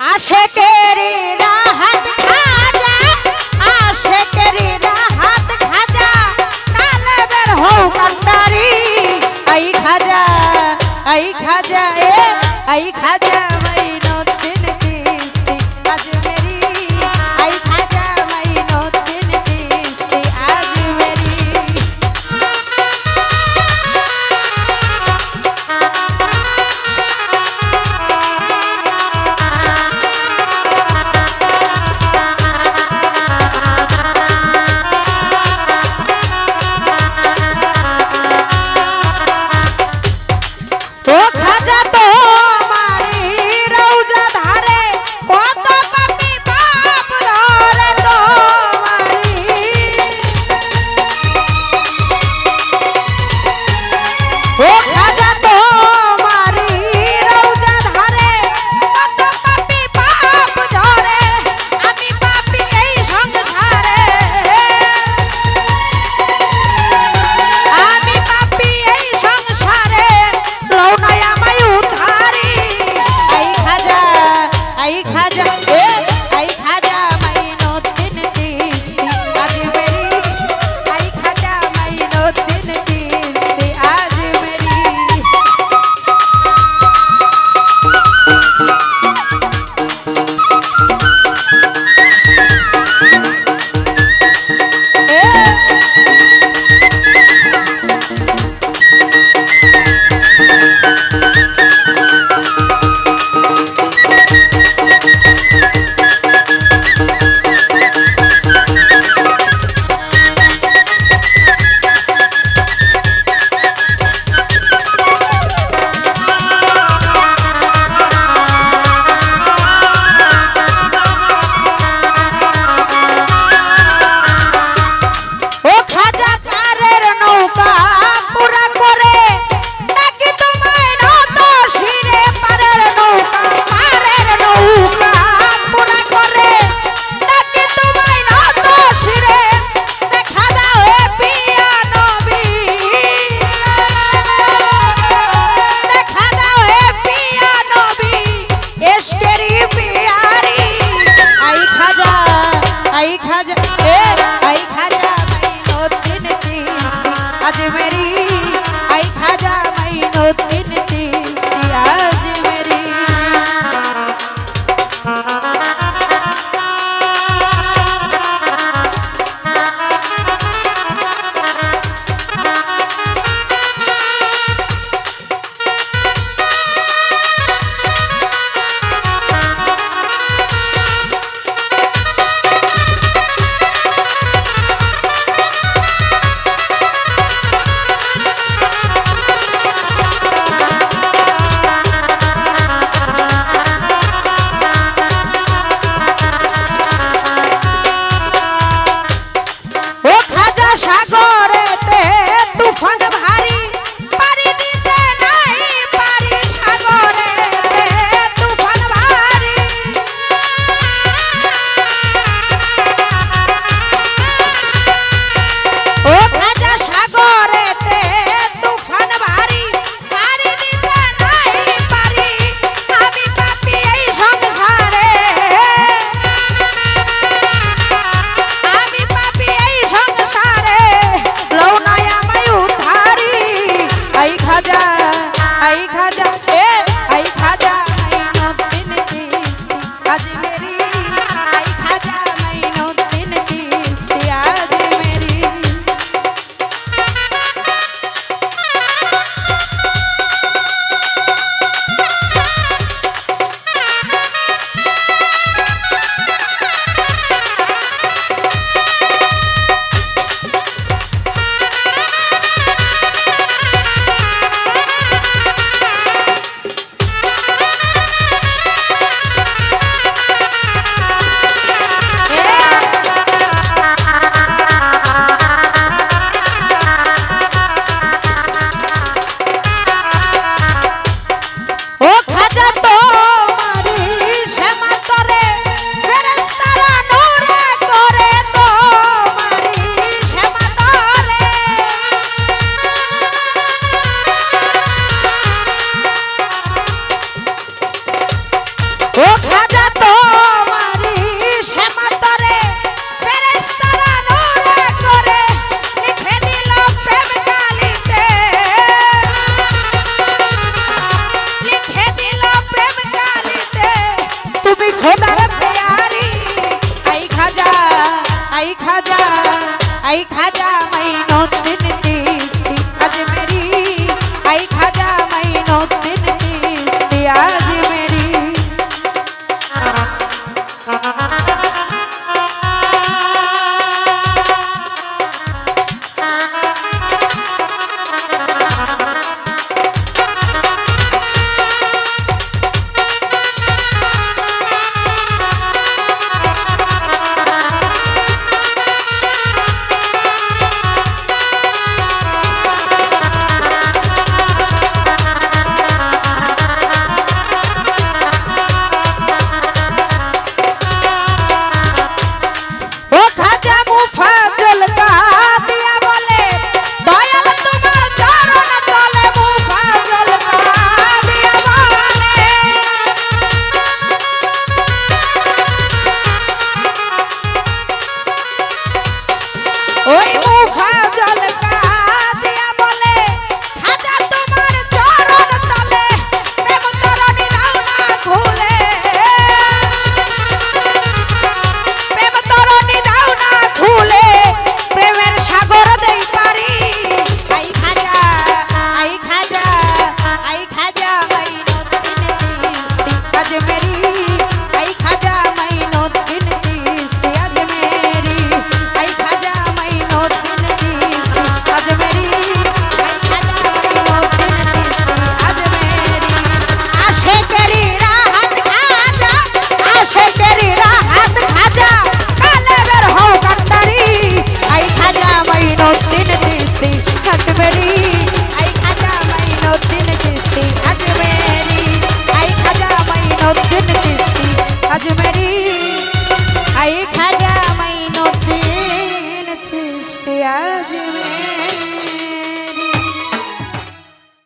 আশেকেরি রাহাত খাজা, আশেকেরি রাহাত খাজা, তালে বের হও কান্দারি আই খাজা আই খাজা, এ, আই খাজা খাজা ऐ खाजा मैं नौत मिनती